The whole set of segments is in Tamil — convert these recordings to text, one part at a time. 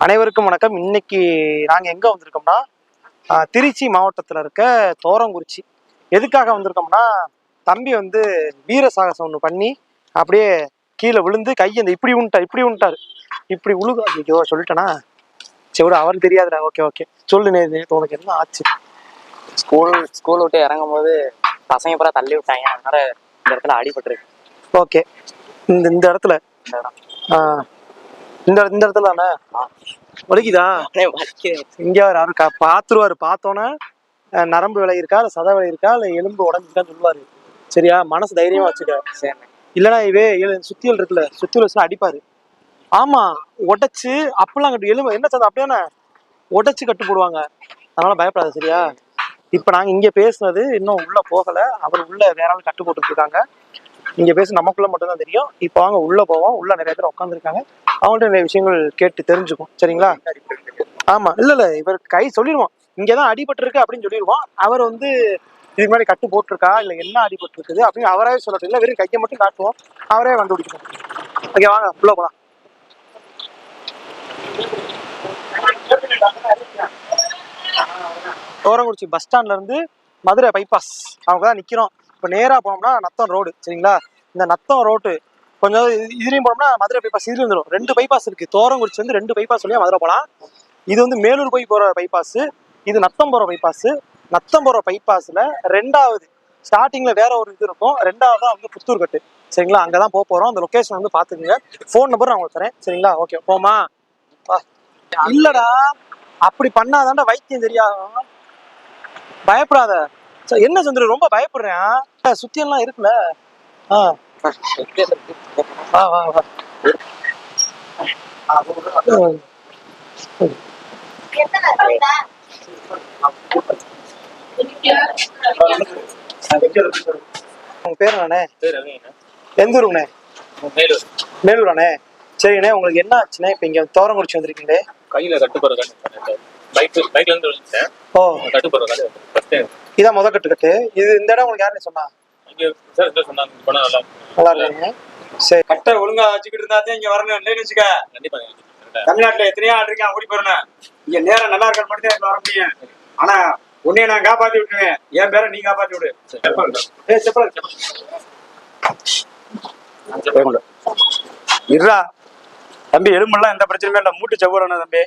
அனைவருக்கும் வணக்கம். இன்னைக்கு நாங்க எங்க வந்திருக்கோம்னா திருச்சி மாவட்டத்துல இருக்க தோரங்குறிச்சி. எதுக்காக வந்திருக்கோம்னா தம்பி வந்து வீர சாகசம் ஒன்று பண்ணி அப்படியே கீழே விழுந்து கையை இந்த இப்படி உண்டார் இப்படி உண்டாரு. இப்படி உழுகு ஐயோ சொல்லிட்டேனா? சரி விடு, அவருக்கு தெரியாதுடா. Okay okay. சொல்லு நேத்து உனக்கு என்ன ஆச்சு? ஸ்கூல் ஸ்கூல் விட்டு இறங்கும் போது பசங்க பூரா தள்ளி விட்டாங்க. அதனால இந்த இடத்துல அடிபட்டிருக்கு. ஓகே. இந்த இந்த இடத்துல? ஆஹ், இந்த இந்த இடத்துல தானே? வலிக்குதா? இங்க யாரும் பாத்துருவாரு பார்த்தோன்னே நரம்பு விலை இருக்கா இல்ல சத விலை இருக்கா இல்ல எலும்பு உடஞ்சிருக்கான்னு சொல்லுவாரு. சரியா? மனசு தைரியமா வச்சுக்க. இல்லைன்னா இவே சுத்தியல் இருக்குல்ல சுத்தியல் வச்சு அடிப்பாரு. ஆமா உடைச்சு அப்பெல்லாம் கட்டு எலும்பு என்ன சதம் அப்படியானே உடைச்சு கட்டு போடுவாங்க. அதனால பயப்படாத சரியா? இப்ப நாங்க இங்க பேசுனது இன்னும் உள்ள போகல. அவர் உள்ள வேற ஆள் கட்டு போட்டுட்டு இருக்காங்க. இங்கே பேச நமக்குள்ள மட்டும்தான் தெரியும். இப்போ வாங்க உள்ளே போவோம். உள்ளே நிறைய பேர் உட்காந்துருக்காங்க அவங்கள்ட்ட நிறைய விஷயங்கள் கேட்டு தெரிஞ்சுக்கும் சரிங்களா? ஆமாம் இல்லை இல்லை. இவர் கை சொல்லிடுவோம் இங்கே தான் அடிபட்டிருக்கு அப்படின்னு சொல்லிடுவோம் அவர் வந்து இதுக்கு முன்னாடி கட்டு போட்டிருக்கா? இல்லை என்ன அடிபட்டிருக்குது? அப்படின்னு அவரே சொல்லட்டும். இல்லை வெறும் கையை மட்டும் காட்டுவோம். அவரே கண்டுபிடிக்கணும். ஓகே வாங்க. உள்ளே போகலாம் ஓரங்குறிச்சி பஸ் ஸ்டாண்ட்ல இருந்து மதுரை பைபாஸ் அவங்க தான் நிக்கிறோம். இப்போ நேரா போனோம்னா நத்தம் ரோடு சரிங்களா? இந்த நத்தம் ரோட்டு கொஞ்சம் இது- போனோம்னா மதுரை பைபாஸ் இதுல வந்துடும் ரெண்டு பைபாஸ் இருக்கு. தோரங்குறிச்சி வந்து ரெண்டு பைபாஸ் வழியாக மதுரை போகலாம் இது வந்து மேலூர் போய் போகிற பைபாஸ் இது நத்தம் போகிற பைபாஸ் நத்தம் போகிற பைபாஸ்ல ரெண்டாவது ஸ்டார்டிங்ல வேற ஒரு இது இருக்கும். ரெண்டாவது வந்து புத்தூர் கட்டு. சரிங்களா? அங்கதான் போக போறோம். அந்த லொக்கேஷன் வந்து பாத்துக்கோங்க. ஃபோன் நம்பர் நான் உங்களுக்கு தரேன். சரிங்களா? ஓகே போமா இல்லடா. அப்படி பண்ணாதான்டா வைத்தியம் தெரியாகும் பயப்படாத. சரி, என்ன சந்திர ரொம்ப பயப்படுறேன். சுத்தி எல்லாம் இருக்குல்ல? ஆ. வா வா வா. உங்க பேர் என்னண்ணே? எந்த ஊருண்ணே மேலூராண்ணே? சரிண்ணே உங்களுக்கு என்ன ஆச்சுண்ணே? இப்போ இங்க தோரங்குறிச்சி வந்திருக்கீங்களே. கையில கட்டுப்படுற பைக் பைக்ல இருந்து விழுந்துட்டேன். ஓ. கட்டுப்படுற ஃபர்ஸ்ட் இதான் முத கட்டு கட்டு. இது இந்த இடம் உங்களுக்கு யாருன்னு சொன்னா? இங்க சார் சார் சொன்னாங்க இந்த படம் நல்லா இருக்கும். நல்லா இருக்குங்க. சரி. கட்டை ஒழுங்கா வச்சுக்கிட்டு இருந்தா இங்க வரணும். இல்லைன்னு வச்சுக்க. கண்டிப்பா கரெக்டா. தமிழ்நாட்டுல எத்தனையோ ஆள் இருக்கான் ஓடி போறேன் இங்க நேரம் நல்லா இருக்க மட்டும் தான் வர முடியும். ஆனா உன்னைய நான் காப்பாத்தி விட்டுருவேன். என் பேரை நீ காப்பாத்தி விடு. ஏய் செப்பல் இருடா. தம்பி எலும்பெல்லாம் எந்த பிரச்சனையும் இல்லை. மூட்டு செவ்வரணும் தம்பி.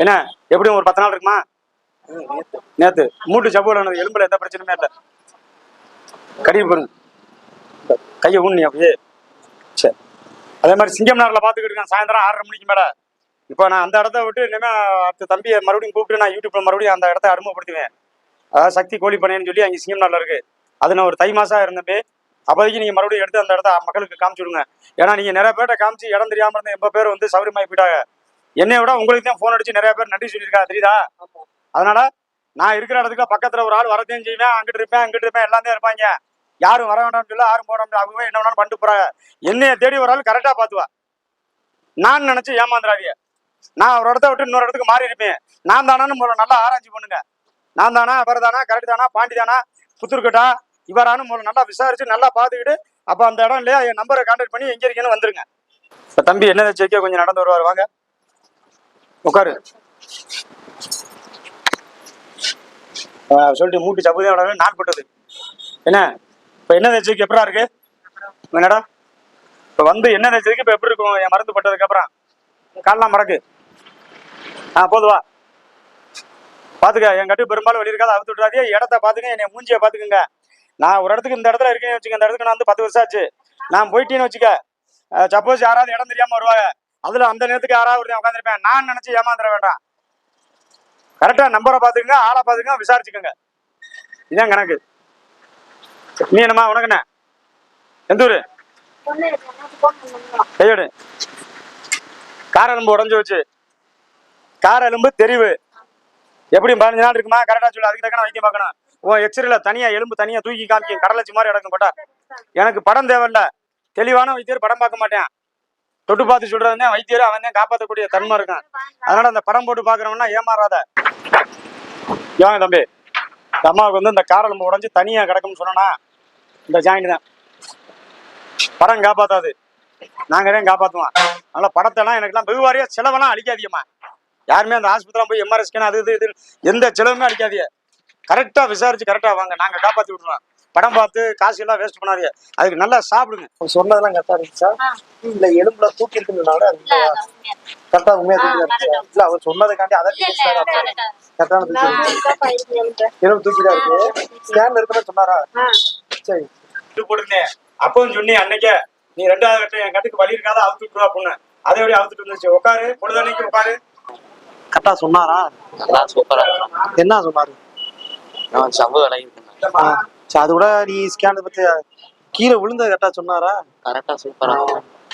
என்ன? எப்படியும் ஒரு பத்து நாள் இருக்குமா? நேத்து. மூட்டு செவ்வரணும் எலும்புல எந்த பிரச்சனையுமே இல்லை. கடிவு பாருங்க கையை ஊனி அப்படியே. சரி அதே மாதிரி சிங்கம் நகரில் பார்த்துக்கிட்டு இருக்கேன். சாயந்தரம் ஆறரை மணிக்கு மேலே. இப்போ நான் அந்த இடத்த விட்டு இனிமேல் அடுத்த தம்பியை மறுபடியும் கூப்பிட்டு நான் யூடியூப்ல மறுபடியும் அந்த இடத்த அறிமுகப்படுத்துவேன் அதாவது சக்தி கோழி பண்ணேன்னு சொல்லி அங்கே சிங்கம் நேரில் இருக்கு. அது நான் ஒரு தை மாசம் இருந்தப்பே அப்போதைக்கு நீங்கள் மறுபடியும் எடுத்து அந்த இடத்த மக்களுக்கு காமிச்சு விடுங்க. ஏன்னா நீங்கள் நிறைய பேர்ட்ட காமிச்சு இடம் தெரியாமல் இருந்த எண்பது பேர் வந்து சௌரியமாகி போயிட்டாங்க. என்னைய விட உங்களுக்கு தான் ஃபோன் அடிச்சு நிறைய பேர் நன்றி சொல்லியிருக்கா தெரியுதா? அதனால நான் இருக்கிற இடத்துக்கு பக்கத்தில் ஒரு ஆள் வரதையும் செய்வேன் அங்கிட்டு இருப்பேன் அங்கிட்டு இருப்பேன் எல்லாம் தான் இருப்பாங்க. யாரும் வர வேண்டாம்னு சொல்லி யாரும் போட முடியாது அவங்க என்ன வேணாலும் பண்ணிட்டு போறாங்க. என்னைய தேடி ஒரு ஆள் கரெக்டாக பார்த்துவா. நான் நினைச்சு ஏமாந்துடாதீங்க நான் ஒரு இடத்த விட்டு இன்னொரு இடத்துக்கு மாறி இருப்பேன். நான் தானான்னு நல்லா ஆராய்ச்சி பண்ணுங்க. நான் தானா அவர் தானா கரெக்ட் தானா பாண்டி தானா புத்தூர்கட்டா இவரானு முதல்ல நல்லா விசாரிச்சு நல்லா பார்த்துக்கிட்டு அப்போ அந்த இடம் இல்லையா என் நம்பரை கான்டாக்ட் பண்ணி எங்கே இருக்கேன்னு வந்துருங்க. தம்பி என்ன வச்சு கொஞ்சம் நடந்து வருவார் வாங்க. உட்காரு. சொல்லிட்டு மூட்டு சப்புதே நாள் போட்டது. என்ன? இப்போ என்ன வச்சுக்கு எப்படா இருக்கு? என்னடா? இப்போ வந்து என்ன தேய்ச்சதுக்கு இப்போ எப்படி இருக்கும்? என் மருந்து பட்டதுக்கப்புறம் காலெலாம் மறக்கு. ஆ போதுவா பார்த்துக்க என் கட்டு பெரும்பாலும் வெளியிருக்காது அவுத்து விட்றாதே இடத்த பார்த்துக்க என்னை மூஞ்சியை பார்த்துக்குங்க நான் ஒரு இடத்துக்கு இந்த இடத்துல இருக்கேன்னு வச்சுக்க இந்த இடத்துக்கு நான் வந்து பத்து வருஷம் ஆச்சு. நான் போயிட்டேன்னு வச்சுக்க. சப்போஸ் யாராவது இடம் தெரியாமல் வருவாங்க. அதுல அந்த நேரத்துக்கு யாராவது ஒருத்தன் உட்காந்துருப்பேன் நான் நினைச்சு ஏமாந்துட வேண்டாம். கரெக்டா நம்பரை பாத்துக்கங்க ஆளை பாத்துக்கங்க விசாரிச்சுக்கோங்க. இதான் கணக்கு. நீ என்னம்மா உனக்கு எந்த ஊரு? கையோடு. கார எலும்பு உடஞ்சு வச்சு கார எலும்பு தெரிவு. எப்படி பதினஞ்சு நாள் இருக்குமா? கரெக்டா சொல்லு அதுக்கு தக்கன வைத்தியம் பார்க்கணும். உன் எக்ஸ்ரேல தனியா எலும்பு தனியா தூக்கி காமிக்கும் கடலச்சி மாதிரி இடக்கும் போட்டா. எனக்கு படம் தேவையில்ல. தெளிவான வைத்தியர் படம் பார்க்க மாட்டேன். தொட்டு பார்த்து சொல்றதுனே வைத்தியரும் அவன் தான் காப்பாற்றக்கூடிய தன்மை இருக்கான். அதனால அந்த படம் போட்டு பாக்குறவன்னா ஏமாறாத. ஏன் தம்பி இந்த அம்மாவுக்கு வந்து இந்த கார உடஞ்சி உடஞ்சு தனியா கிடக்கும்னு சொன்னா இந்த ஜாயிண்ட் தான். படம் காப்பாத்தாது. நாங்க தான் காப்பாத்துவோம். அதனால படத்தெல்லாம் எனக்கெல்லாம் வெகுவாரியா செலவெல்லாம் அழிக்காதீங்கம்மா. யாருமே அந்த ஆஸ்பத்திரி போய் எம்ஆர்ஐ ஸ்கேன் அது இது இது எந்த செலவுமே அடிக்காதீங்க கரெக்டா விசாரிச்சு கரெக்டா வாங்க. நாங்க காப்பாத்தி விட்டுறோம் படம் பார்த்து காசு எல்லாம் வேஸ்ட் பண்ணாதீங்க. அதுக்கு நல்லா சாப்பிடுங்க. சொன்னதெல்லாம் கரெக்டா இருந்துச்சா? இல்ல எலும்புல தூக்கி இருக்குன்றதுனால கரெக்டா உண்மையா தூக்கி இருந்துச்சா? இல்ல அவர் சொன்னதுக்காண்டி அதை கரெக்டான தூக்கி. எலும்பு தூக்கி தான் இருக்கு. ஸ்கேன்ல இருக்குன்னு சொன்னாரா? சரி. இது போட்டுருந்தேன் அப்பவும் சொன்னி அன்னைக்கே நீ ரெண்டாவது கட்டம் என் கட்டுக்கு வலி இருக்காத அவுத்து விட்டுருவா அப்படின்னு அதே எப்படி அவுத்துட்டு இருந்துச்சு உட்காரு பொழுதன்னைக்கு உட்காரு. கரெக்டா சொன்னாரா? சூப்பரா என்ன சொன்னாரு? நான் சவ்வு விலகி சரி அது கூட நீ ஸ்கேன் பத்தி கீழே விழுந்தது கரெக்டா சொன்னாரா? கரெக்டா சூப்பரா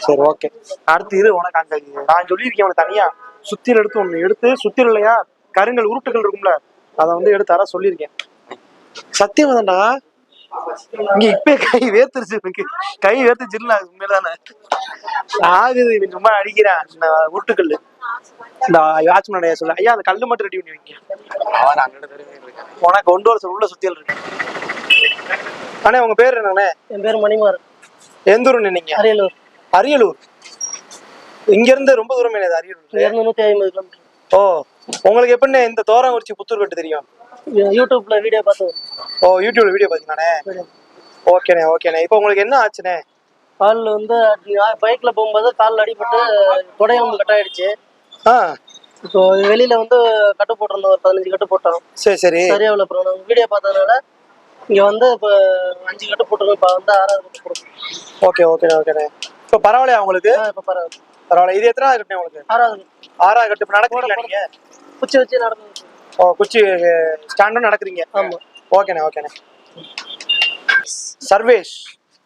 சரி ஓகே அடுத்து இரு உனக்கு அங்க நான் சொல்லியிருக்கேன் உனக்கு தனியா. சுத்தியல் எடுத்து ஒண்ணு எடுத்து சுத்தியல் இல்லையா? கருங்கல் உருட்டுகள் இருக்கும்ல. அதை வந்து எடுத்து தர சொல்லியிருக்கேன். சத்தியம் தான்டா. இங்க இப்பே கை வேர்த்துருச்சு எனக்கு. கை வேர்த்து ஜில்ல உண்மையிலான ஆகுது இவன் சும்மா அடிக்கிறான். உருட்டுக்கல் இந்த வாட்ச்மேன் சொல்ல. ஐயா அந்த கல்லு மட்டும் ரெடி பண்ணி வைங்க. உனக்கு ஒன்று வருஷம் உள்ள சுத்தியல் இருக்கு. அண்ணே உங்க பேர் என்னண்ணே என் பேர் மணிமார் எந்த ஊர் நீங்க? அரியலூர். அரியலூர். இங்க இருந்து ரொம்ப தூரம் என்னது அரியலூர்? இருந்து நூத்தி ஐம்பது கிலோமீட்டர் ஓ உங்களுக்கு எப்படிண்ணே இந்த தோரங்குறிச்சி புத்தூர் கட்டு தெரியும்? யூடியூப்ல வீடியோ பார்த்து ஓ யூடியூப்ல வீடியோ பாத்தீங்களாண்ணே ஓகேண்ணே ஓகேண்ணே. இப்போ உங்களுக்கு என்ன ஆச்சுண்ணே? காலில் வந்து பைக்ல போகும்போது காலில் அடிபட்டு தொடையெலும்பு கட் ஆயிடுச்சு. ஆ. இப்போ வெளியில வந்து கட்டு போட்டிருந்தோம் ஒரு பதினஞ்சு கட்டு போட்டோம். சரி சரி. சரியாவில் அப்புறம் வீடியோ பார்த்ததுனால இங்க வந்து இப்போ அஞ்சு கட்டு போட்டிருக்கோம். இப்போ வந்து ஆறாவது கட்டு போட்டிருக்கோம். ஓகே ஓகேண்ணே ஓகேண்ணே இப்போ பரவாயில்லையா உங்களுக்கு? இப்போ பரவாயில்ல. பரவாயில்ல. இது எத்தனை கட்டுண்ணே உங்களுக்கு? ஆறாவது. ஆறாவது கட்டு. இப்போ நடக்கிறீங்களா நீங்க? குச்சி வச்சு நடந்து ஓ குச்சி ஸ்டாண்டும் நடக்கிறீங்க. ஆமா. ஓகேண்ணே ஓகேண்ணே. சர்வேஷ்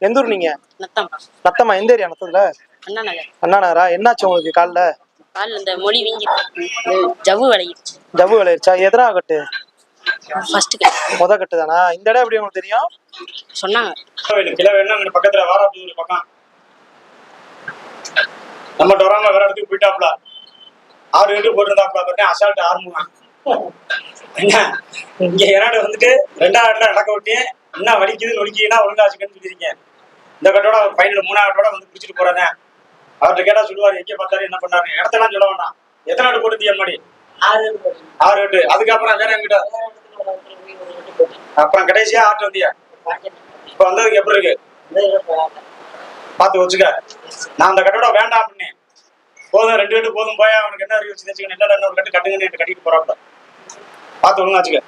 எந்த ஊர் நீங்க? நத்தம் நத்தமா எந்த ஏரியா? நத்தத்துல அண்ணா நகர் என்னாச்சு உங்களுக்கு காலில்? காலில் இந்த மொழி வீங்கி ஜவ்வு விளையிடுச்சு. ஜவ்வு விளையிடுச்சா? எதனா கட்டு? ஃபர்ஸ்ட் முத கட்டு தானா? இந்த இடம் எப்படி உங்களுக்கு தெரியும்? சொன்னாங்க. கிளை வேணும் அங்க பக்கத்துல வாராப்பூர் பக்கம் நம்ம வராம வேற இடத்துக்கு போயிட்டாப்ல ஆறு எட்டு போட்டிருந்தாப்ல பார்த்தேன் அசால்ட் ஆரம்பம் என்ன? இங்க ஏனாடு வந்துட்டு ரெண்டாவது இடத்துல நடக்க விட்டு என்ன வலிக்குது நொலிக்குதுன்னா ஒழுங்கா வச்சுக்கன்னு இந்த கட்டோட ஃபைனல் மூணாவது கட்டோட வந்து பிடிச்சிட்டு போறேன். அவர்கிட்ட கேட்டா சொல்லுவாரு எங்க பார்த்தாரு என்ன பண்ணாரு? இடத்தெல்லாம் சொல்ல வேண்டாம். எத்தனை ஆடு போட்டு தீயம்மாடி ஆறு எட்டு அதுக்கப்புறம் வேற எங்கிட்ட? அப்புறம் கடைசியா ஆட்டு வந்தியா? இப்ப வந்ததுக்கு எப்படி இருக்கு? பாத்து வச்சுக்க. நான் அந்த கட்டோட வேண்டாம் அப்படின்னு போதும் ரெண்டு கட்டு போதும் போய் அவனுக்கு என்ன அறிவு வச்சு என்ன இன்னொரு கட்டு கட்டுங்கன்னு கட்டிட்டு போறாப்ல பாத்து ஒழுங்கா வச்சுக்க.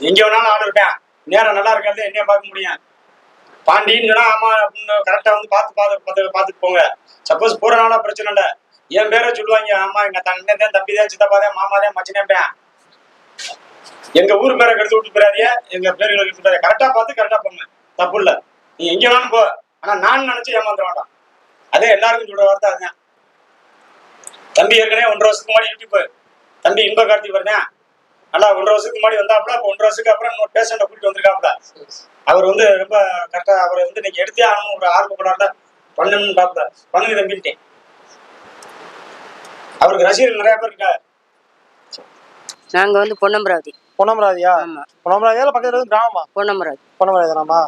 எங்க வேணாலும் ஆள் இருப்பேன். நேரம் நல்லா இருக்காது என்னைய பார்க்க முடியும். பாண்டின்னு சொன்னா ஆமா அப்படின்னு கரெக்டா வந்து பார்த்து பார்த்து பார்த்து பார்த்துட்டு போங்க. சப்போஸ் போறனால பிரச்சனை இல்ல. என் பேரை சொல்லுவாங்க ஆமா எங்க தண்ணே தான் சித்தப்பா தான் சித்தப்பா எங்க ஊர் பேரை கெடுத்து விட்டு போறாதிய எங்க பேர்களை கெடுத்து கரெக்டா பார்த்து கரெக்டா பண்ணு. தப்பு இல்ல. நீ எங்க வேணாலும் போ. ஆனா நான் நினைச்சு ஏமாந்துட வேண்டாம் அதே எல்லாருக்கும் சொல்ற வார்த்தை அதுதான். தம்பி ஏற்கனவே ஒன்றரை வருஷத்துக்கு முன்னாடி யூடியூப் தம்பி இன்ப கார்த்தி வருதேன் நல்லா ஒன்றரை வருஷத்துக்கு முன்னாடி வந்தாப்புல இப்போ ஒன்றரை வருஷத்துக்கு அப்புறம் இன்னொரு பேஷண்ட்டை கூட்டிட்டு வந்திருக்காப்புல. அவர் வந்து ரொம்ப கரெக்டா அவரை வந்து இன்னைக்கு எடுத்தே ஆகணும். ஒரு ஆர்வம் பண்ணணும்னு பாப்புல பண்ணுங்க தம்பிட்டேன் அவருக்கு ரசிகர்கள் நிறைய பேர் இருக்கா நாங்க வந்து பொன்னம்பராவதி. பொன்னமராதியா? ஆமா. பொன்னமராதியால பக்கத்துல கிராமமா? பொன்னமராவதி பொன்னமராதி தானாமா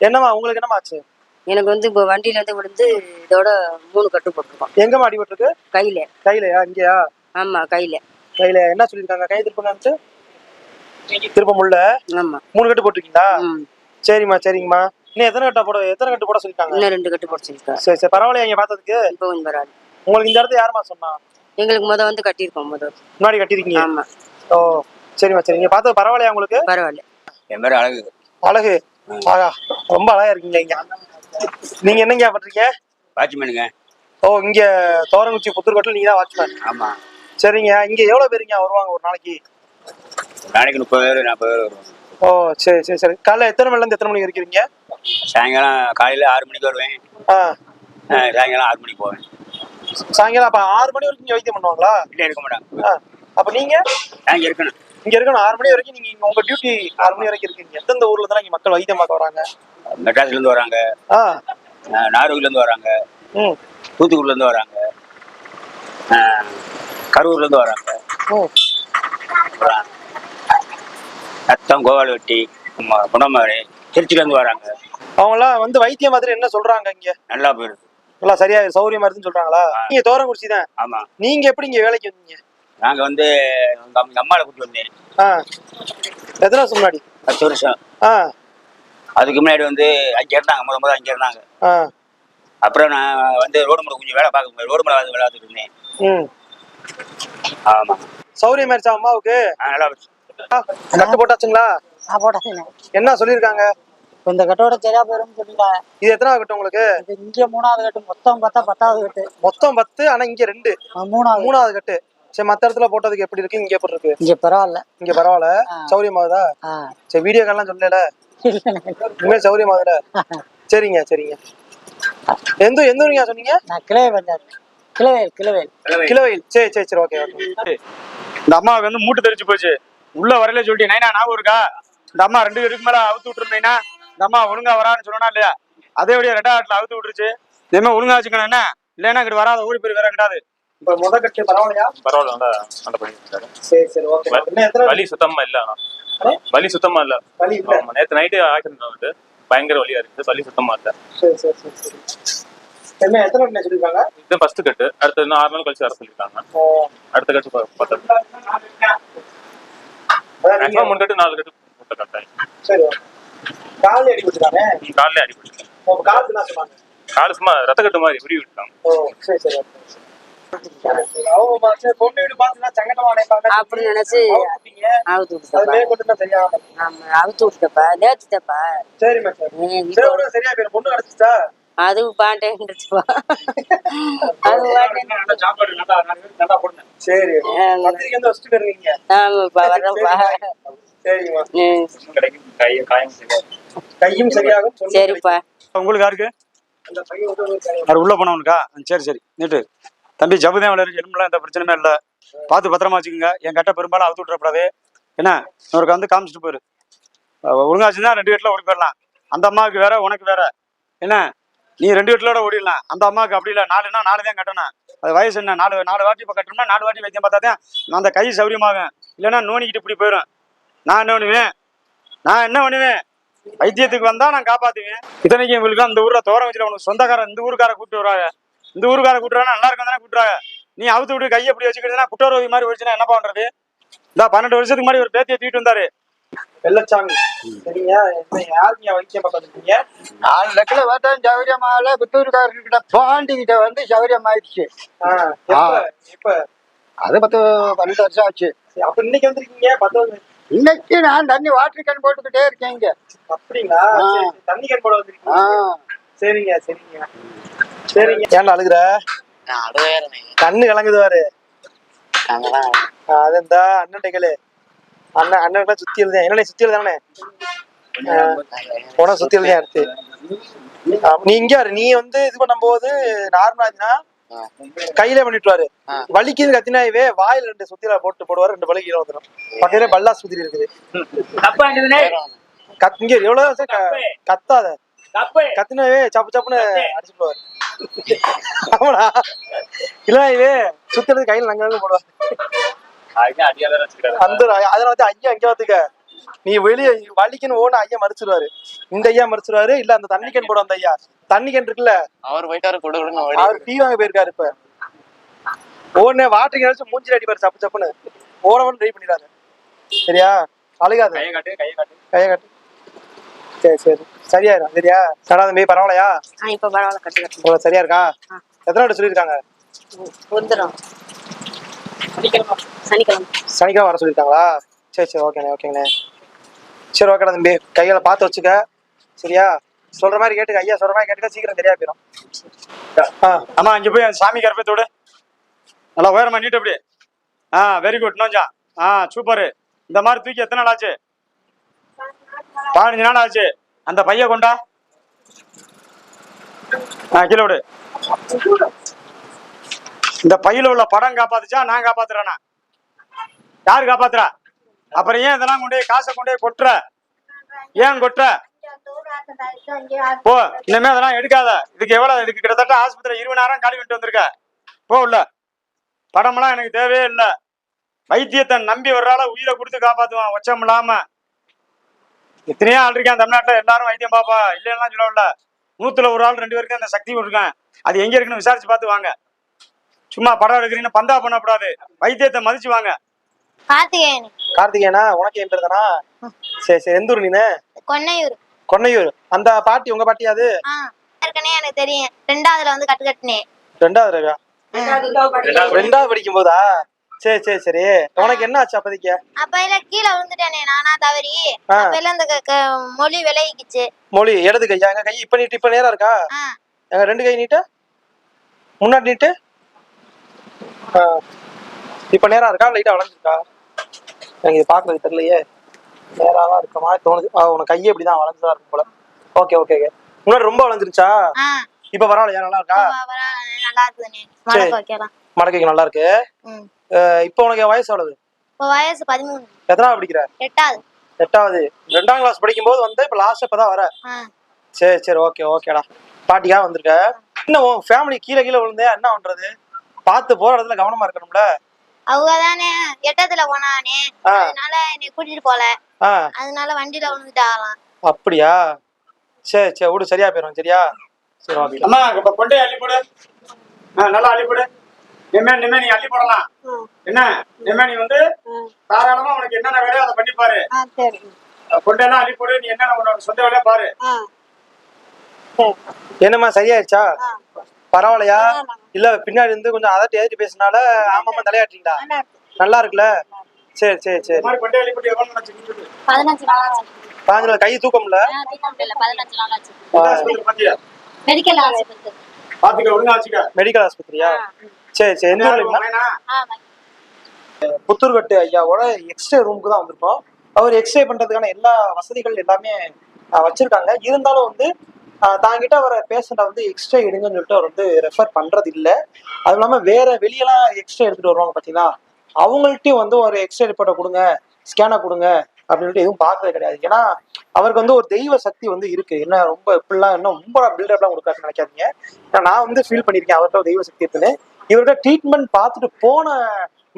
என்னம்மா உங்களுக்கு என்னம்மா ஆச்சு? எனக்கு வந்து இப்போ வண்டியில இருந்து விழுந்து இதோட மூணு கட்டு போட்டிருக்கோம். எங்கம்மா அடிபட்டிருக்கு கையில. கையிலயா? இங்கயா? ஆமா கையில. கையில என்ன சொல்லியிருக்காங்க? கை திருப்பங்க திருப்ப முடியல? ஆமா. மூணு கட்டு போட்டிருக்கீங்களா? சரிம்மா சரிங்கம்மா. இன்னும் எத்தனை கட்டா போட எத்தனை கட்டு போட சொல்லிருக்காங்க இன்னும் ரெண்டு கட்டு போட்டுருக்கா. சரி சரி. பரவாயில்லையா இங்க பார்த்ததுக்கு? இப்போ கொஞ்சம் உங்களுக்கு இந்த இடத்துல யாரும்மா சொன்னா? எங்களுக்கு முத வந்து கட்டியிருக்கோம் முத முன்னாடி கட்டிருக்கீங்க ஆமா. ஓ. சரிம்மா சரி. நீங்க பார்த்தது பரவாயில்லையா உங்களுக்கு? பரவாயில்ல. என் பேர் அழகு. அழகு. ஆகா ரொம்ப அழகா இருக்கீங்க இங்க. நீங்க என்னங்க பண்றீங்க? வாட்ச்மேனுங்க. ஓ இங்க தோரங்குச்சி புத்தூர்கோட்டில் நீங்க தான் வாட்ச்மேன். ஆமா. சரிங்க. இங்க எவ்வளவு பேருங்க வருவாங்க ஒரு நாளைக்கு? நாளைக்கு முப்பது பேர் நாற்பது பேர் வருவாங்க. ஓ சரி சரி சரி. காலைல எத்தனை மணில இருந்து எத்தனை மணிக்கு இருக்கிறீங்க சாயங்காலம் காலையில ஆறு மணிக்கு வருவேன். ஆ. ஆ, சாயங்காலம் ஆறு மணிக்கு போவேன். சாயங்காலம் அப்ப ஆறு மணி வரைக்கும் இங்க வைத்தியம் பண்ணுவாங்களா? வீட்டில் இருக்க மாட்டேன். ஆ, அப்ப நீங்க? நான் இங்க இருக்கணும். இங்க இருக்கணும். ஆறு மணி வரைக்கும் நீங்க உங்க டியூட்டி ஆறு மணி வரைக்கும் இருக்கீங்க. எந்தெந்த ஊர்ல தான் இங்க மக்கள் வைத்தியம் பார்க்க வராங்க? மெட்ராஸ்ல இருந்து வராங்க. நாகர்கோவில்ல இருந்து வராங்க. தூத்துக்குடில இருந்து வராங்க. கரூர்ல இருந்து வராங்க. ம். அப்புறம் நத்தம் கோவால்வெட்டி குணமாறு திருச்சில இருந்து வராங்க. அவங்களாம் வந்து வைத்தியம் மாதிரி என்ன சொல்றாங்க இங்க? நல்லா போயிருது நல்லா சரியா சௌரியமா இருக்குன்னு சொல்றாங்களா? நீங்க தோரங்குறிச்சி தான் ஆமா. நீங்க எப்படி இங்க வேலைக்கு வந்தீங்க? நாங்க வந்து எங்க அம்மா- எங்க அம்மாவை கூட்டிட்டு வந்தேன். எத்தனை வருஷம் முன்னாடி? பத்து வருஷம். ஆ. அதுக்கு முன்னாடி வந்து அங்கே இருந்தாங்க முத முத அங்கே இருந்தாங்க அப்புறம் நான் வந்து ரோடு முறை கொஞ்சம் வேலை பார்க்க ரோடு முறை வந்து விளையாண்டுட்டு இருந்தேன். ஆமா. சௌரியம் ஆயிடுச்சா அம்மாவுக்கு? நல்லா கட்டு போட்டாச்சுங்களா? நான் போட்டேன் என்ன சொல்லியிருக்காங்க? இந்த கட்டோட சரியா போயிரும் சொல்லிட்டாங்க இது எத்தனாவது கட்டு உங்களுக்கு? இது இங்க மூணாவது கட்டு மொத்தம் பார்த்தா பத்தாவது கட்டு. மொத்தம் பத்து ஆனா இங்க ரெண்டு. ஆ, மூணாவது. மூணாவது கட்டு. சரி மத்த இடத்துல போட்டதுக்கு எப்படி இருக்கு? இங்க எப்படி இருக்கு? இங்க பரவாயில்ல. இங்க பரவாயில்ல? சௌரியமாகுதா ஆ. சரி வீடியோ கால்லாம் சொல்லல இனிமேல் சௌரியமாகுதுல சரிங்க சரிங்க. எந்த எந்த ஊருங்க சொன்னீங்க? நான் கிளை பஞ்சாயத்து கிளவேல் கிளவேல் கிலோவில் சரி சரி சரி ஓகே ஓகே. இந்த அம்மாவுக்கு வந்து மூட்டு தெரிச்சு போச்சு. உள்ள வரல சொல்லிட்டு நைனா ஞாபகம் இருக்கா இந்த அம்மா ரெண்டு பேருக்கு மேல அவுத்து விட்டுருந்தீங்கன்னா இந்த அம்மா ஒழுங்கா வரான்னு சொன்னா இல்லையா? அதே வழியா ரெட்டா ஆட்டில் அவுத்து விட்டுருச்சு. இதே ஒழுங்கா வச்சுக்கணும் என்ன? இல்லைன்னா இங்கிட்டு வராத ஓடி போய் வேற கிடாது. இப்ப முத கட்டு பரவாயில்லையா? பரவாயில்ல நல்லா நல்லா பண்ணிருக்காரு சரி சரி ஓகே இன்னும் எத்தனை வலி சுத்தமா இல்ல? வலி சுத்தமா இல்ல. வலி இல்ல. நேத்து நைட்டு ஆக்சிடென்ட் வந்து பயங்கர வலியா இருக்கு. வலி சுத்தமா இல்ல. சரி சரி சரி சரி. என்ன எத்தனை கட்டு சொல்லியிருக்காங்க? இது ஃபர்ஸ்ட் கட்டு அடுத்து இன்னும் ஆறு நாள் கழிச்சு வர சொல்லிருக்காங்க அடுத்த கட்டு பத்து அதான் நீங்க- மேக்ஸிமம் மூணு கட்டு நாலு கட்டு போட்ட கட்டாயம் சரி. கால்ல அடி கொடுத்துட்டாங்க காலிலே அடிபட்டு காலுக்கு சொன்னாங்க? காலு சும்மா ரத்த கட்டு மாதிரி உருவி விட்டாங்க ஓ சரி சரி. அப்படி நினைச்சு. அவுத்து விட்டுட்டப்பா ஆமா அவுத்து விட்டுட்டப்பா நேற்றுட்டப்பா சரிம்மா சரியா போயிடும் பொண்ணு கிடைச்சிச்சா அது பாண்டேன்டுச்சுப்பா அது பாண்டேன் சாப்பாடு நல்லா நல்லா போடுங்க. சரி ஆமாப்பா வர்றப்பா காயம் சரியாகும் சரிப்பா. உங்களுக்கு யாருக்கு? உள்ள போனவனுக்கா? சரி சரி. நீட்டு தம்பி ஜபுதேன் வளரு எலும்புலாம் எந்த பிரச்சனையுமே இல்லை. பார்த்து பத்திரமா வச்சுக்கோங்க. என் கட்ட பெரும்பாலும் அவுத்து விட்டுறப்படாது என்ன? இவருக்கு வந்து காமிச்சிட்டு போயிரு. அஹ் ரெண்டு வீட்டில் ஓடி போயிடலாம். அந்த அம்மாவுக்கு வேற உனக்கு வேற. என்ன? நீ ரெண்டு வீட்டிலோட ஓடிடலாம். அந்த அம்மாவுக்கு அப்படி இல்லை. நாலுனா நாலு தான் கட்டணும். அது வயசு என்ன? நாலு நாலு வாட்டி இப்போ கட்டணும்னா நாலு வாட்டி வைத்தியம் பார்த்தா தான் அந்த கை சௌரியமாகும். இல்லைன்னா நோனிக்கிட்டு இப்படி போயிடும் நான் என்ன பண்ணுவேன்? நான் என்ன பண்ணுவேன்? வைத்தியத்துக்கு வந்தா நான் காப்பாத்துவேன். இத்தனைக்கு இவங்களுக்கு அந்த ஊர்ல தோரம் வச்சுட்டு உனக்கு சொந்தக்காரன் இந்த ஊருக்கார கூப்பிட்டு வருவாங்க. இந்த ஊருக்கார கூட்டுறாங்க நல்லா இருக்கும் தானே கூட்டுறாங்க. நீ அவுத்து விட்டு கையை எப்படி வச்சுக்கிட்டா குற்றரோகி மாதிரி வச்சுனா என்ன பண்றது? இந்த பன்னெண்டு வருஷத்துக்கு முன்னாடி ஒரு பேத்தியை தூக்கிட்டு வந்தாரு. வெள்ளச்சாமி. சரிங்க. என்ன யாருங்க வைத்தியம் பார்த்துருக்கீங்க? நாலு லட்சம் பார்த்தா சௌரியமால புத்தூர்காரர்கிட்ட பாண்டிகிட்ட வந்து சௌரியம் ஆயிடுச்சு எப்ப? அது பத்து பன்னெண்டு வருஷம் ஆச்சு. அப்ப இன்னைக்கு வந்திருக்கீங்க? பத்து வந்து இன்னைக்கு நான் தண்ணி வாட்டர் கேன் போட்டுக்கிட்டே இருக்கேன் இங்க. அப்படிங்களா. தண்ணி கேன் போட வந்திருக்கீங்க. சரிங்க சரிங்க. சரிங்க. ஏன்டா அழுகுற? கண்ணு கலங்குது பாரு. அங்கதான் ஆ, அது இந்த அண்ணன் கேளு அண்ணன் அண்ணன் சுத்தி எழுதேன் என்ன சுத்தி எழுதானே உனக்கு சுத்தி எழுதியா ஆ, நீ இங்க வரு. நீ வந்து இது பண்ணும்போது நார்மலா கையில பண்ணிட்டுவாரு. வலிக்குது கத்தினாவே வாயில ரெண்டு சுத்தில போட்டு போடுவாரு ரெண்டு பழகு கீழே வந்துடும் பக்கத்துல பல்லா சுத்தி இருக்குது. கத் இங்க எவ்வளவு கத்தாத. கத்தினாவே சப்பு சப்புன்னு அடிச்சு போடுவாரு ஆமாடா. இல்ல இது சுத்துறது கையில நங்க போடுவாரு. அந்த அதனால வந்து ஐயா அங்க பாத்துக்க நீ வெளியே வலிக்குன்னு ஓன ஐயா மறிச்சிருவாரு. இந்த ஐயா மறிச்சிருவாரு இல்ல அந்த தண்ணி கேன் போடும் அந்த ஐயா. தண்ணி கேன் இருக்குல்ல? அவர் போயிட்டாரு கொடு கொடுன்னு ஓடி அவர் டீ வாங்க போயிருக்காரு இப்ப. ஓடனே வாட்டர் கேன் மூஞ்சில அடிப்பாரு சப்பு சப்புன்னு. ஓடவன் ட்ரை பண்ணிடாரு. சரியா? அழுகாத. கையை காட்டு கையை காட்டு. கையை காட்டு. சரி சரி. சரியாயிரும் சரியா? சடா தம்பி பரவாயில்லையா? இப்ப பரவாயில்ல கட்டு கட்டு இவ்வளவு சரியா இருக்கா? எத்தனை வாட்டி சொல்லியிருக்காங்க? வந்துடும் சனிக்கிழமை சனிக்கிழமை. வர சொல்லியிருக்காங்களா? சரி சரி ஓகேண்ணே ஓகேங்கண்ணே. சரி ஓகேடா தம்பி. கைகளை பார்த்து வச்சுக்க. சரியா? சொல்ற மாதிரி கேட்டுக்க. ஐயா சொல்ற மாதிரி கேட்டுக்க. சீக்கிரம் சரியா போயிடும் ஆ. ஆமா அங்க போய் அந்த சாமி கருப்பத்தோடு நல்லா உயரமா நீட்டு அப்படி. ஆ வெரி குட் நோஞ்சா ஆ சூப்பர். இந்த மாதிரி தூக்கி எத்தனை நாள் ஆச்சு? பதினஞ்சு நாள் ஆச்சு. அந்த பைய கொண்டா? கீழே விடு. இந்த பையில உள்ள படம் காப்பாத்துச்சா? நான் காப்பாத்துறேனா? யாரு காப்பாத்துறா? அப்புறம் ஏன் இதெல்லாம் கொண்டு போய் காசை கொண்டு போய் கொட்டுற? ஏன் கொட்டுற? போ இனிமே அதெல்லாம் எடுக்காத. இதுக்கு எவ்வளவு? இதுக்கு கிட்டத்தட்ட ஆஸ்பத்திரி இருபதாயிரம் காலி விட்டு வந்திருக்க. போ உள்ள. படமெல்லாம் எனக்கு தேவையே இல்லை. வைத்தியத்தை நம்பி வர்றால உயிரை கொடுத்து காப்பாத்துவான். ஒச்சம் இல்லாம. எத்தனையோ ஆள் இருக்கேன் தமிழ்நாட்டுல எல்லாரும் வைத்தியம் பாப்பா இல்லைன்னா சொல்லல நூத்துல ஒரு ஆள் ரெண்டு பேருக்கு அந்த சக்தி இருக்கேன் அது எங்க இருக்குன்னு விசாரிச்சு பார்த்து வாங்க. சும்மா படம் எடுக்கிறீங்கன்னு பந்தா பண்ணக்கூடாது. வைத்தியத்தை மதிச்சு வாங்க. கார்த்திகேயன். கார்த்திகேயனா? உனக்கு என் பேர் தானா சரி சரி. எந்த ஊர் நீனு? கொன்னையூர். கொன்னையூர். அந்த பாட்டி உங்க பாட்டியா அது? ஆ ஏற்கனவே எனக்கு தெரியும். ரெண்டாவதுல வந்து கட்டு கட்டினேன். ரெண்டாவது ரெண்டாவது படிக்கும் போதா சரி சரி சரி. உனக்கு என்ன ஆச்சு அப்போதைக்கு அப்பையில கீழே விழுந்துட்டேனே நானா தவறி. அப்பையில அந்த க- க- மொழி விலகிக்குச்சு. மொழி இடது கையா எங்க கை இப்ப நீட்டு இப்ப நேரா இருக்கா? எங்க ரெண்டு கை நீட்டு? முன்னாடி நீட்டு. இப்ப நேரா இருக்கா? லைட்டா வளைஞ்சிருக்கா? எனக்கு இது பாக்குறது தெரியலையே. நேராதான் இருக்க மாதிரி தோணுது. உனக்கு கையே இப்படிதான் வளைஞ்சதா இருக்கும் போல. Okay okay okay. முன்னாடி ரொம்ப வளைஞ்சிருச்சா? இப்ப பரவாயில்லையா? நல்லா இருக்கா? நல்லா வைக்கலாம். மடக்கைக்கு நல்லா இருக்கு. இப்போ உனக்கு என் வயசு எவ்வளவு? இப்போ வயசு பதிமூணு. எத்தனாவது படிக்கிற? எட்டாவது. எட்டாவது. ரெண்டாம் கிளாஸ் படிக்கும்போது வந்து இப்ப லாஸ்ட் இப்பதான் வர. சரி சரி ஓகே ஓகேடா பாட்டியா வந்திருக்க. இன்னும் உன் ஃபேமிலி கீழே கீழே விழுந்தே என்ன பண்றது? பார்த்து போற இடத்துல கவனமா இருக்கணும்ல. அவங்க தானே எட்டத்துல போனானே. அதனால என்னை கூட்டிட்டு போல. அதனால வண்டியில விழுந்துட்டாங்களாம் அப்படியா? சரி சரி விடு சரியா போயிடும் சரியா? சரி ஓகே அம்மா இப்ப கொண்டே அள்ளி போடு நல்லா அள்ளி போடு நிமே நிமே நீ அள்ளி போடலாம். என்ன நிமே நீ வந்து தாராளமா உனக்கு என்னென்ன வேலையோ அதை பண்ணி பாரு. சரி. கொண்டெல்லாம் அள்ளி போடு நீ என்னென்ன உன்னோட சொந்த வேலையை பாரு. என்னம்மா சரியாயிடுச்சா? பரவாயில்லையா? இல்ல பின்னாடி இருந்து கொஞ்சம் அதட்டி ஏறிட்டு பேசினால ஆமாமா தலையாட்டிங்களா நல்லா இருக்குல்ல? சரி சரி சரி. பதினஞ்சு நாள் கை தூக்க முடியல மெடிக்கல் ஆஸ்பத்திரியா? சரி சரி. எந்த? புத்தூர்கட்டு ஐயாவோட எக்ஸ்ரே ரூமுக்கு தான் வந்திருக்கோம். அவர் எக்ஸ்ரே பண்றதுக்கான எல்லா வசதிகள் எல்லாமே வச்சிருக்காங்க. இருந்தாலும் வந்து தாங்கிட்ட வர பேஷண்ட்டை வந்து எக்ஸ்ரே எடுங்கன்னு சொல்லிட்டு அவர் வந்து ரெஃபர் பண்றது இல்ல அதுவும் இல்லாம வேற வெளியெல்லாம் எக்ஸ்ரே எடுத்துட்டு வருவாங்க பாத்தீங்களா? அவங்கள்ட்டையும் வந்து ஒரு எக்ஸ்ரே ரிப்போர்ட்டை கொடுங்க ஸ்கேனை கொடுங்க அப்படின்னு சொல்லிட்டு எதுவும் பார்க்கறது கிடையாது. ஏன்னா அவருக்கு வந்து ஒரு தெய்வ சக்தி வந்து இருக்கு. என்ன ரொம்ப இப்படிலாம் இன்னும் ரொம்ப பில்டப்லாம் கொடுக்காருன்னு நினைக்காதீங்க. ஏன்னா நான் வந்து ஃபீல் பண்ணியிருக்கேன் அவர்கிட்ட ஒரு தெய்வ சக்தி இருக்குன்னு. இவர்கிட்ட ட்ரீட்மெண்ட் பார்த்துட்டு போன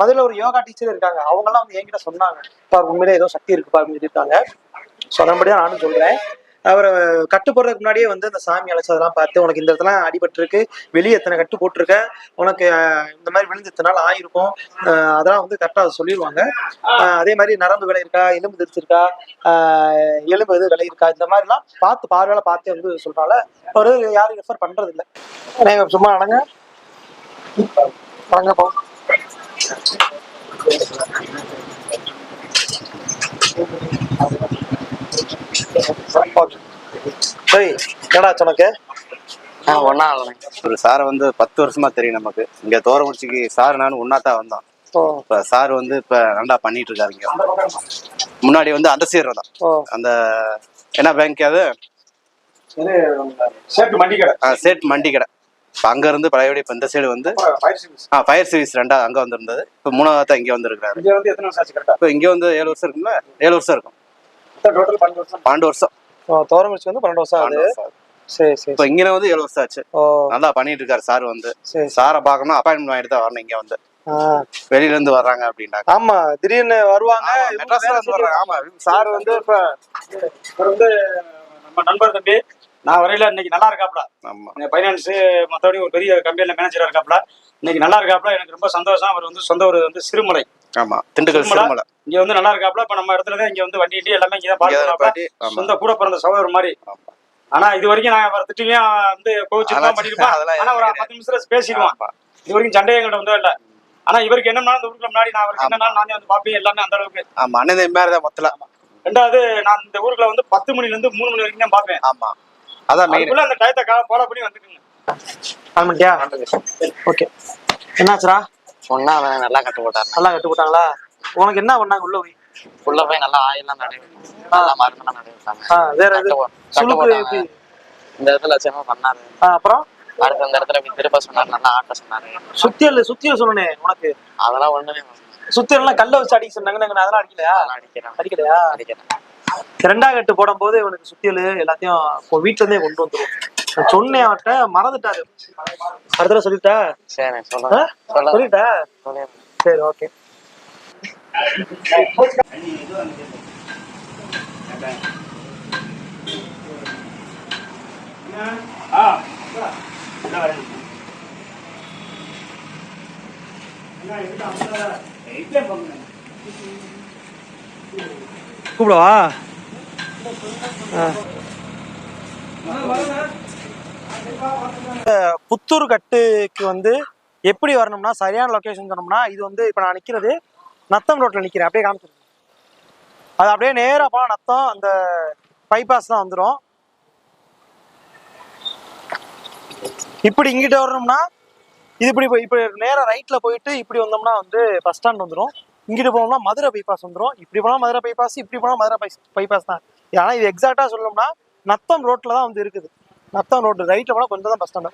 மதுரையில் ஒரு யோகா டீச்சர் இருக்காங்க. அவங்கெல்லாம் வந்து என்கிட்ட சொன்னாங்க. பார் உண்மையிலே ஏதோ சக்தி இருக்குப்பா அப்படின்னு சொல்லியிருக்காங்க. ஸோ அதன்படி நானும் சொல்றேன். அவரை கட்டு போடுறதுக்கு முன்னாடியே வந்து அந்த சாமி அழைச்சதெல்லாம் பார்த்து உனக்கு இந்த இடத்துல அடிபட்டிருக்கு. வெளியே எத்தனை கட்டு போட்டிருக்க? உனக்கு இந்த மாதிரி விழுந்து இத்தனை நாள் ஆயிருக்கும். அதெல்லாம் வந்து கரெக்டாக சொல்லிடுவாங்க அதே மாதிரி நரம்பு விலை இருக்கா? எலும்பு தெரிச்சிருக்கா எலும்பு எது விலை இருக்கா? இந்த மாதிரிலாம் பார்த்து பார்வையால பார்த்தே வந்து சொல்றால அவர் யாரும் ரெஃபர் பண்றது இல்லை சும்மா அடங்க. வாங்க போ சரி என்னடா ஆச்சு உனக்கு ஆ ஒன்னா ஆகலைங்க ஒரு சாரை வந்து பத்து வருஷமா தெரியும் நமக்கு. இங்க தோரக்குறிச்சிக்கு சார் நானும் ஒன்னா தான் வந்தோம். இப்ப சார் வந்து இப்ப நல்லா பண்ணிட்டு இருக்காரு இங்க? முன்னாடி வந்து அந்த சீர் தான். அந்த என்ன பேங்க் அது? சேட்டு மண்டி கடை ஆ, சேட் மண்டி கடை இப்ப அங்க இருந்து பழையபடி இப்ப இந்த சைடு வந்து ஃபயர் சர்வீஸ் ஆ ஃபயர் சர்வீஸ் ரெண்டா அங்க வந்திருந்தது. இப்ப மூணாவது தான் இங்க வந்திருக்காரு இங்க வந்து எத்தனை வருஷம் ஆச்சு கரெக்டா இப்ப இங்க வந்து ஏழு வருஷம் இருக்குல்ல ஏழு வருஷம் இருக்கும். டோட்டல் பன்னெண்டு வருஷம். தோரங்குறிச்சி வந்து பன்னெண்டு வருஷம் ஆகுது. சரி சரி இப்ப இங்க வந்து ஏழு வருஷம் ஆச்சு. நல்லா பண்ணிட்டு இருக்காரு சார் வந்து. சரி பார்க்கணும் அப்பாயின்மெண்ட் வாங்கிட்டு தான் வரணும் இங்க வந்து. வெளியில இருந்து வர்றாங்க அப்படின்னாக்க ஆமா திடீர்னு வருவாங்க. மெட்ராஸ்ல இருந்து வர்றாங்க. ஆமா சார் வந்து இப்ப வந்து நம்ம நண்பர் தம்பி நான் வரையில இன்னைக்கு நல்லா இருக்காப்ல. ஆமா. ஃபைனான்ஸ் மற்றபடி ஒரு பெரிய கம்பெனில மேனேஜரா இருக்காப்ல. இன்னைக்கு நல்லா இருக்காப்ல. எனக்கு ரொம்ப சந்தோஷம். அவர் வந்து சொந்த ஊர் வந்து சிறுமலை. ஆமா. திண்டுக்கல் சிறுமலை. இங்க வந்து நல்லா இருக்காப்ல. இப்ப நம்ம இடத்துல தான் இங்க வந்து வண்டி கிண்டி எல்லாமே இங்க தான். சொந்த கூட பிறந்த சகோதரர் மாதிரி. ஆனா இது வரைக்கும் நான் திட்டிலையும் வந்து கோவிச்சிருப்பா அதெல்லாம் பண்ணிருப்பான் ஆனா ஒரு பத்து நிமிஷத்துல பேசிடுவான். இது வரைக்கும் சண்டை எங்கள்ட்ட வந்தோ இல்ல. ஆனா இவருக்கு என்னன்னா இந்த ஊருக்குள்ள முன்னாடி நான் அவருக்கு என்னன்னா நானே வந்து பாப்பேன் எல்லாமே அந்த அளவுக்கு. ஆமா. அண்ணன் மாதிரி தான் மொத்தல ரெண்டாவது நான் இந்த ஊருக்குள்ள வந்து பத்து மணில இருந்து மூணு மணி வரைக்கும் தான் பாப்பேன் ஆமா. அதான் மெயின் அந்த டயத்தை ஃபாலோ பண்ணி ஓகே என்னாச்சுடா? ஒன்னா அவன் நல்லா கட்டு போட்டாருண்ணே நல்லா கட்டு போட்டாங்களா உனக்கு என்ன பண்ணாங்க உள்ள போய்? உள்ள போய் நல்லா ஆயிலாம் நடுவி நல்லா மருந்தெல்லாம் வேற எது? இந்த இடத்துல வச்சுமா பண்ணாரு. அப்புறம்? அடுத்து அந்த இடத்துல போய் திருப்ப சொன்னாரு நல்லா ஆட்ட சொன்னாரு. சுத்தியல் சுத்தியல் சொன்னேன் உனக்கு. அதெல்லாம் ஒண்ணுமே. சுத்தியல் எல்லாம் கல்ல வச்சு அடிக்க சொன்னாங்க நாங்க அதெல்லாம் அடிக்கலையா? அடிக்கிறேன் அடிக்கலையா? அடிக்கிறேன் ரெண்டாம் கட்டு போடும் போது இவனுக்கு சுத்தியல் எல்லாத்தையும் இப்போ வீட்டுல இருந்தே கொண்டு வந்துரும் நான் சொன்னேன் அவர்கிட்ட மறந்துட்டாரு அடுத்த சொல்லிட்டா சரி சொல்லிட்டா சரி ஓகே கூப்பிடவா? இந்த புத்தூர் கட்டுக்கு வந்து எப்படி வரணும்னா சரியான லொக்கேஷன் சொன்னோம்னா இது வந்து இப்போ நான் நிற்கிறது நத்தம் ரோட்டில் நிற்கிறேன் அப்படியே காமிச்சிருக்கேன் அது அப்படியே நேராக போனால் நத்தம் அந்த பைபாஸ் தான் வந்துடும் இப்படி இங்கிட்ட வரணும்னா இது இப்படி போய் இப்படி ரைட்டில் போயிட்டு இப்படி வந்தோம்னா வந்து பஸ் ஸ்டாண்ட் வந்துடும் இங்கிட்டு போனோம்னா மதுரை பைபாஸ் வந்துடும் இப்படி போனா மதுரை பைபாஸ் இப்படி போனா மதுரை பைபாஸ் தான். ஏன்னா இது எக்ஸாக்டாக சொல்லணும்னா நத்தம் ரோட்டில் தான் வந்து இருக்குது. நத்தம் ரோடு ரைட்ல போனால் கொஞ்சம் தான் பஸ் ஸ்டாண்டு